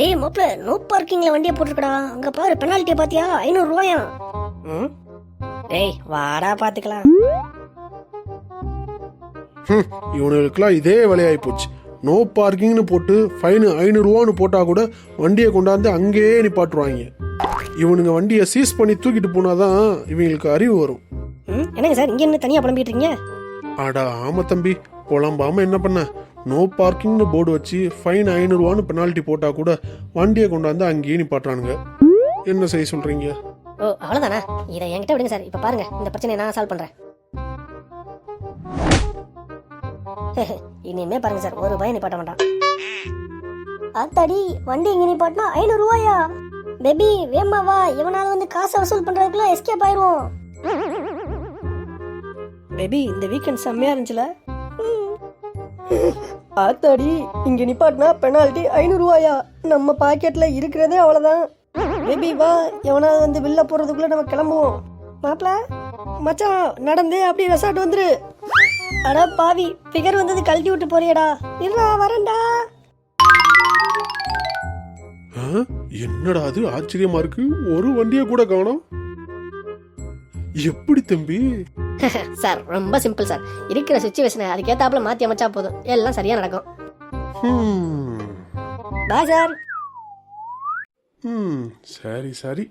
டேய் மாப்ள நோ பார்க்கிங்ல வண்டியை போட்டுருக்கடா. அங்க பாரு பெனால்ட்டியை பாத்தியா? ஐநூறு ரூபாயா டேய் வாடா பாத்துக்கலாம். ஹம், இவனுங்களுக்குலாம் இதே வேலையாகி போச்சு. நோ பார்க்கிங்னு போட்டு ஃபைனு ஐநூறுரூவான்னு போட்டால் கூட வண்டியை கொண்டாந்து அங்கேயே நிப்பாட்டுருவாங்க இவனுங்க வண்டியை சீஸ் பண்ணி தூக்கிட்டு போனாதான் இவங்களுக்கு அறிவு வரும். ம் என்னங்க சார் இங்க என்ன தனியா புலம்பிட்டு இருக்கீங்க? அடா ஆமா தம்பி புலம்பாம என்ன பண்ண? நோ பார்க்கிங்னு போர்டு வச்சு ஃபைன் ஐநூறுரூவான்னு பெனால்ட்டி போட்டால் கூட வண்டியை கொண்டாந்து அங்கேயே நிப்பாட்டுறானுங்க. என்ன செய்ய சொல்கிறீங்க ஓ அவ்வளவுதானா? இதை என்கிட்ட விடுங்க சார். இப்ப பாருங்க இந்த பிரச்சனையை நான் சால்வ் பண்றேன். இனிமே பாருங்க சார். ஒரு பயம் நிப்பாட்ட மாட்டான். அத்தாடி வண்டி இங்க நிப்பாட்டினா ஐநூறு ரூபாயா பேபி வேமா வா எவனாவது வந்து காசை வசூல் பண்றதுக்குள்ள எஸ்கேப் ஆயிருவோம் பேபி இந்த வீக்கெண்ட் செம்மையா இருந்துச்சுல? ஆத்தாடி இங்க நிப்பாட்டினா பெனால்டி ஐநூறு ரூபாயா நம்ம பாக்கெட்ல இருக்கிறதே அவ்வளவுதான். பேபி வா. எவனாவது வந்து வெளில போறதுக்குள்ள நம்ம கிளம்புவோம். மாப்பிள மச்சான் நடந்து அப்படியே ரெசார்ட் வந்துரு. அடா பாவி பிகர் வந்தது கழட்டி விட்டு போறியடா. இருடா வரேன்டா. ஆ? என்னடா அது? ஆச்சரியமா இருக்கு. ஒரு வண்டியை கூட காணும். எப்படி தம்பி? சார் ரொம்ப சிம்பிள் சார். இருக்கிற சுச்சுவேஷனை அதுக்கேத்தாப்புல மாத்தி அமைச்சா போதும். எல்லாம் சரியா நடக்கும். பாய் சார் ம் சரி சரி.